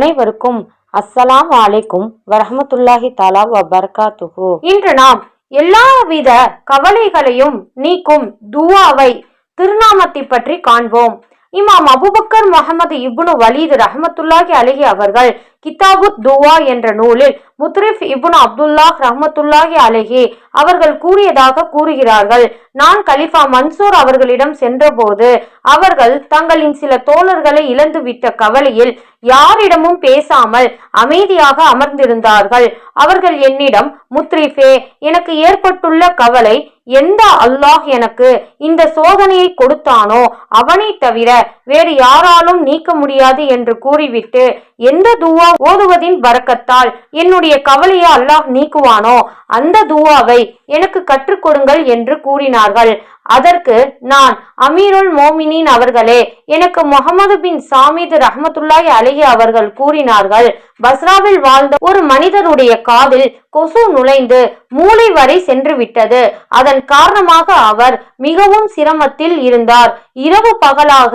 அனைவருக்கும் அஸ்ஸலாம் வலைக்கும் வரஹமத்துல்லாஹி தாலா வபர்காத்துஹு. இன்று நாம் எல்லாவித கவலைகளையும் நீக்கும் துவாவை திருநாமத்தை பற்றி காண்போம். இமாம் அபுபக்கர் முகமது இப்னு வலீது ரஹமத்துல்லாஹி அலஹி அவர்கள் கிதாபுத் துவா என்ற நூலில் முத்ரிஃப் இப்னு அப்துல்லாஹ் ரஹமத்துல்லாஹி அலஹி அவர்கள் கூறியதாக கூறுகிறார்கள். நான் கலிஃபா மன்சூர் அவர்களிடம் சென்றபோது அவர்கள் தங்களின் சில தோழர்களை இழந்துவிட்ட கவலையில் யாரிடமும் பேசாமல் அமைதியாக அமர்ந்திருந்தார்கள். அவர்கள் என்னிடம் முத்ரிஃபே எனக்கு ஏற்பட்டுள்ள கவலை எந்த அல்லாஹ் எனக்கு இந்த சோதனையை கொடுத்தானோ அவனை தவிர வேறு யாராலும் நீக்க முடியாது என்று கூறிவிட்டு எந்த துவா ஓதுவதின் பறக்கத்தால் என்னுடைய கவலையை அல்லாஹ் நீக்குவானோ அந்த துவாவை எனக்கு கற்றுக் கொடுங்கள் என்று கூறினார்கள். அதற்கு நான் அமீருல் மோமினின் அவர்களே எனக்கு முகமது பின் சாமித் ரஹமத்துல்லாய் அலிஹி அவர்கள் கூறினார்கள் பஸ்ராவில் வாழ்ந்த ஒரு மனிதருடைய காதில் கொசு நுழைந்து மூளை வரை சென்று விட்டது அதன் காரணமாக அவர் மிகவும் சிரமத்தில் இருந்தார். இரவு பகலாக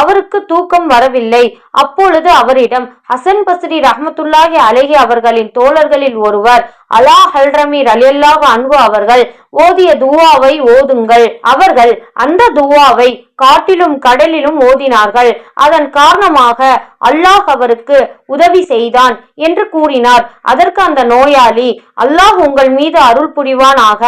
அவருக்கு தூக்கம் வரவில்லை. அப்பொழுது அவரிடம் ஹசன் பஸ்ரி ரஹமத்துல்லாஹி அலஹி அவர்களின் தோழர்களில் ஒருவர் அலா ஹல்ரமி ரலியல்லாஹு அன்பு அவர்கள் ஓதிய துவாவை ஓதுங்கள். அவர்கள் அந்த துவாவை காட்டிலும் கடலிலும் ஓதினார்கள். அதன் காரணமாக அல்லாஹ் அவருக்கு உதவி செய்தான் என்று கூறினார். அதற்கு அந்த நோயாளி அல்லாஹ் உங்கள் மீது அருள் புரிவானாக.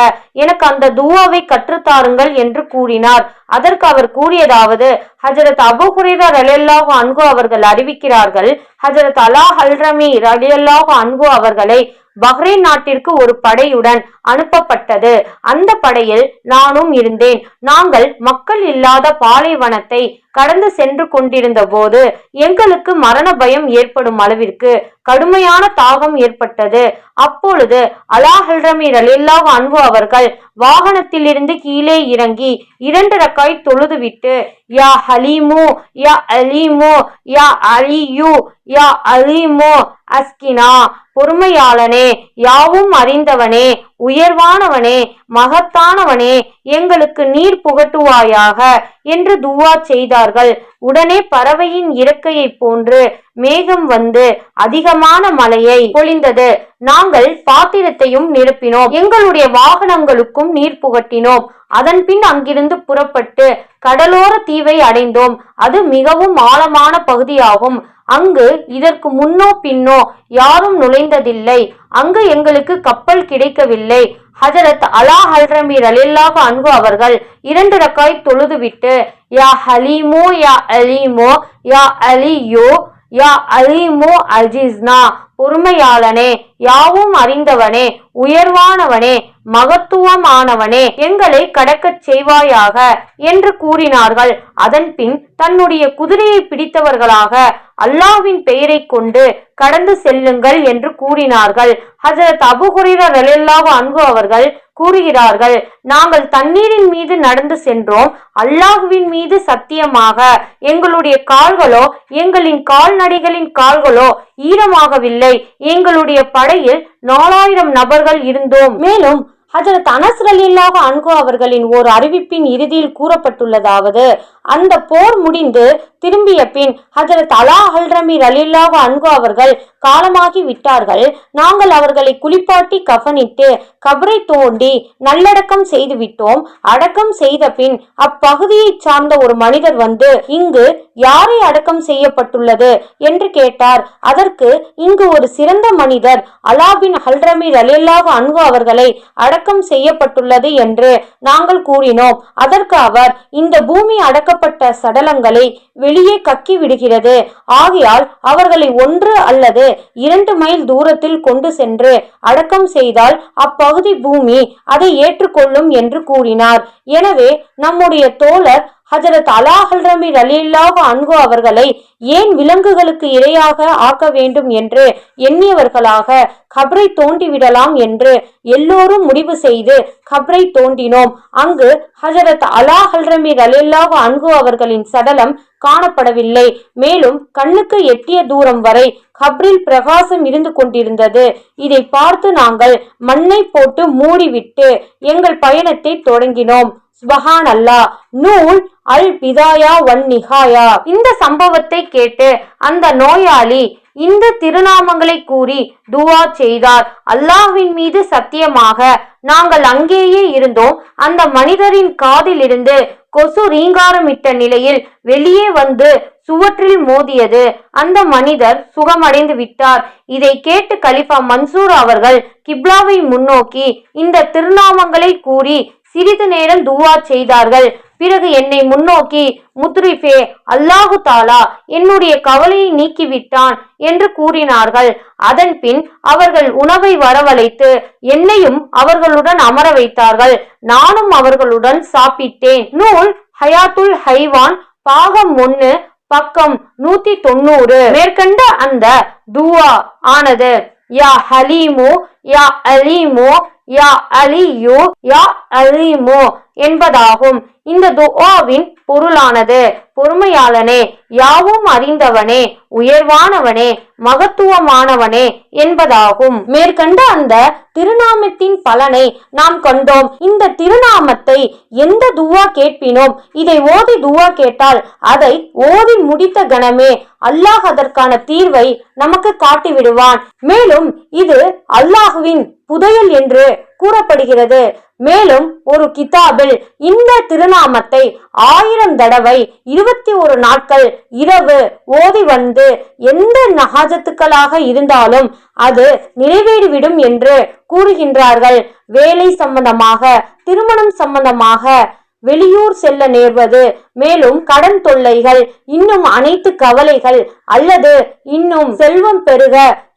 எனக்கு அந்த துவாவை கற்றுத்தாருங்கள் என்று கூறினார். அதற்கு அவர் கூறியதாவது ஹஜரத் அபு ஹுரேரா ரலியல்லாஹு அன்கு அவர்கள் அறிவிக்கிறார்கள். ஹஜரத் அலா ஹல்ரமி ரலியல்லாஹு அன்கு அவர்களை பஹ்ரைன் நாட்டிற்கு ஒரு படையுடன் அனுப்பப்பட்டது. அந்த படையில் நானும் இருந்தேன். நாங்கள் மக்கள் இல்லாத பாலைவனத்தை கடந்து சென்று கொண்டிருந்த போது எங்களுக்கு மரண பயம் ஏற்படும் அளவிற்கு கடுமையான தாகம் ஏற்பட்டது. அப்பொழுது அலாஹல்ரமி ரலில்லாஹ் அன்பு அவர்கள் வாகனத்திலிருந்து கீழே இறங்கி இரண்டு ரக்காய் தொழுதுவிட்டு யா ஹலீமு யா அலீமு யா அலியு யா அலீமு அஸ்கினா பொறுமையாளனே யாவும் அறிந்தவனே உயர்வானவனே மகத்தானவனே எங்களுக்கு நீர் புகட்டுவாயாக என்று துவா செய்தார்கள். உடனே பறவையின் இறக்கையைப் போன்று மேகம் வந்து அதிகமான மழையை பொழிந்தது. நாங்கள் பாத்திரத்தையும் நிரப்பினோம். எங்களுடைய வாகனங்களுக்கும் நீர் புகட்டினோம். அதன் பின் அங்கிருந்து புறப்பட்டு கடலோர தீவை அடைந்தோம். அது மிகவும் ஆழமான பகுதியாகும். அங்கு இதற்கு முன்னோ பின்னோ யாரும் நுழைந்ததில்லை. அங்கு எங்களுக்கு கப்பல் கிடைக்கவில்லை. ஹஜரத் அலா ஹல்ரமி ரலில்லாஹு அன்பு அவர்கள் இரண்டு ரக்காய் தொழுதுவிட்டு யா ஹலீமோ யா அலீமோ யா அலியோ யா அலீமோ அஜிஸ்னா பொறுமையாளனே யாவும் அறிந்தவனே உயர்வானவனே மகத்துவமானவனே எங்களை கடக்கச் செய்வாயாக என்று கூறினார்கள். அதன் பின் தன்னுடைய குதிரையை பிடித்தவர்களாக அல்லாஹ்வின் பெயரை கொண்டு கடந்து செல்லுங்கள் என்று கூறினார்கள். ஹசரத் அபு ஹுரேரா அன்பு அவர்கள் கூறுகிறார்கள். நாங்கள் தண்ணீரின் மீது நடந்து சென்றோம். அல்லாஹுவின் மீது சத்தியமாக. எங்களுடைய கால்களோ எங்களின் கால்நடைகளின் கால்களோ ஈரமாகவில்லை. எங்களுடைய படையில் நாலாயிரம் நபர்கள் இருந்தோம். மேலும் ஹஜரத் அனஸ் ரலில்லாக அன்கு அவர்களின் ஓர் அறிவிப்பின் இறுதியில் கூறப்பட்டுள்ளதாவது அந்த போர் முடிந்து திரும்பிய பின் ஹஜரத் அலா ஹல்ரமி ரலில்லாக அன்கு அவர்கள் காலமாகி விட்டார்கள். நாங்கள் அவர்களை குளிப்பாட்டி கவனித்து கபரை தோண்டி நல்லடக்கம் செய்து விட்டோம். அடக்கம் செய்த பின் அப்பகுதியை சார்ந்த ஒரு மனிதர் வந்து இங்கு யாரை அடக்கம் செய்யப்பட்டுள்ளது? என்று கேட்டார். அதற்கு இங்கு ஒரு சிறந்த மனிதர் அலாபின் ஹல்ரமி ரலில்லாஹு அன்பு அவர்களை அடக்கம் செய்யப்பட்டுள்ளது என்று நாங்கள் கூறினோம். அதற்கு அவர் இந்த பூமி அடக்கப்பட்ட சடலங்களை வெளியே கக்கி விடுகிறது. ஆகையால் அவர்களை ஒன்று அல்லது இரண்டு மைல் தூரத்தில் கொண்டு சென்று அடக்கம் செய்தால் அப்பகுதி பூமி அதை ஏற்றுக்கொள்ளும் என்று கூறினார். எனவே நம்முடைய தோழர் ஹஜரத் அலா ஹல்ரமி ரலில்லாஹு அன்கு அவர்களை ஏன் விலங்குகளுக்கு இரையாக ஆக்க வேண்டும் என்று எண்ணியவர்களாக கபரை தோண்டிவிடலாம் என்று எல்லோரும் முடிவு செய்து கபரை தோண்டினோம். அங்கு ஹஜரத் அலா ஹல்ரமி ரலில்லாஹு அன்கு அவர்களின் சடலம் காணப்படவில்லை. மேலும் கண்ணுக்கு எட்டிய தூரம் வரை கப்ரில் பிரகாசம் இருந்து கொண்டிருந்தது. இதை பார்த்து நாங்கள் மண்ணை போட்டு மூடிவிட்டு எங்கள் பயணத்தை தொடங்கினோம். சுபஹான் அல்லா நூல் அல் பிதாயா வன் நிஹாயா. இந்த சம்பவத்தை கேட்டு அந்த நோயாளி இந்த திருநாமங்களை கூறி துவா செய்தார். அல்லாஹ்வின் மீது சத்தியமாக நாங்கள் அங்கேயே இருந்தோம். அந்த மனிதரின் காதிலிருந்து கொசு ரீங்காரமிட்ட நிலையில் வெளியே வந்து சுவற்றில் மோதியது. அந்த மனிதர் சுகமடைந்து விட்டார். இதை கேட்டு கலிஃபா மன்சூர் அவர்கள் கிப்லாவை முன்னோக்கி இந்த திருநாமங்களை கூறி சிறிது நேரம் துவா செய்தார்கள். பிறகு என்னை முன்னோக்கி முத்ரிஃபே அல்லாஹு தாலா என்னுடைய கவலையை நீக்கிவிட்டான் என்று கூறினார்கள். அதன் பின் அவர்கள் உணவை வரவழைத்து என்னையும் அவர்களுடன் அமர வைத்தார்கள். நானும் அவர்களுடன் சாப்பிட்டேன். நூல் ஹயாத்துல் ஹைவான் பாகம் ஒன்னு பக்கம் நூத்தி தொண்ணூறு மேற்கண்ட அந்த துவா ஆனது யா ஹலீமு யா அலீமு யா அலியு யா அலிமு என்பதாகும். இந்த துஆவின் பொருளானது. பொறுமையாளனே யாவும் அறிந்தவனே உயர்வானவனே மகத்துவமானவனே என்பதாகும். மேற்கண்ட அந்த திருநாமத்தின் பலனை நாம் கண்டோம். இந்த திருநாமத்தை எந்த துவா கேட்பினோம்? இதை ஓதி துவா கேட்டால் அதை ஓதி முடித்த கணமே அல்லாஹ் அதற்கான தீர்வை நமக்கு காட்டி விடுவான் மேலும் இது அல்லாஹுவின் புதையல் என்று கூறப்படுகிறது. மேலும் ஒரு கிதாபில் இந்த திருநாமத்தை ஆயிரம் தடவை இருபத்தி ஒரு நாட்கள் இரவு ஓதி வந்து எந்த நகாஜத்துக்களாக இருந்தாலும் அது நிறைவேறிவிடும் என்று கூறுகின்றார்கள். வேலை சம்பந்தமாக திருமணம் சம்பந்தமாக வெளியூர் செல்ல நேர்வது மேலும் கடன் தொல்லைகள் இன்னும் அனைத்து கவலைகள் அல்லது இன்னும் செல்வம் பெருக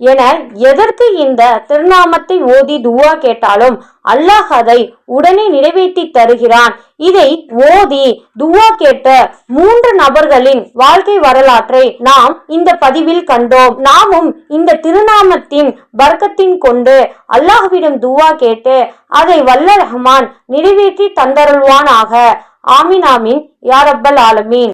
என எதற்கு இந்த திருநாமத்தை ஓதி துவா கேட்டாலும் அல்லாஹ் அதை உடனே நிறைவேற்றி தருகிறான் இதை ஓதி துவா கேட்ட மூன்று நபர்களின் வாழ்க்கை வரலாற்றை நாம் இந்த பதிவில் கண்டோம். நாமும் இந்த திருநாமத்தின் வர்க்கத்தின் கொண்டு அல்லாஹ்விடம் துவா கேட்டு அதை வல்ல ரஹ்மான் நிறைவேற்றி தந்தருள்வானாக. ஆமீன் ஆமீன். ஆலமீன்.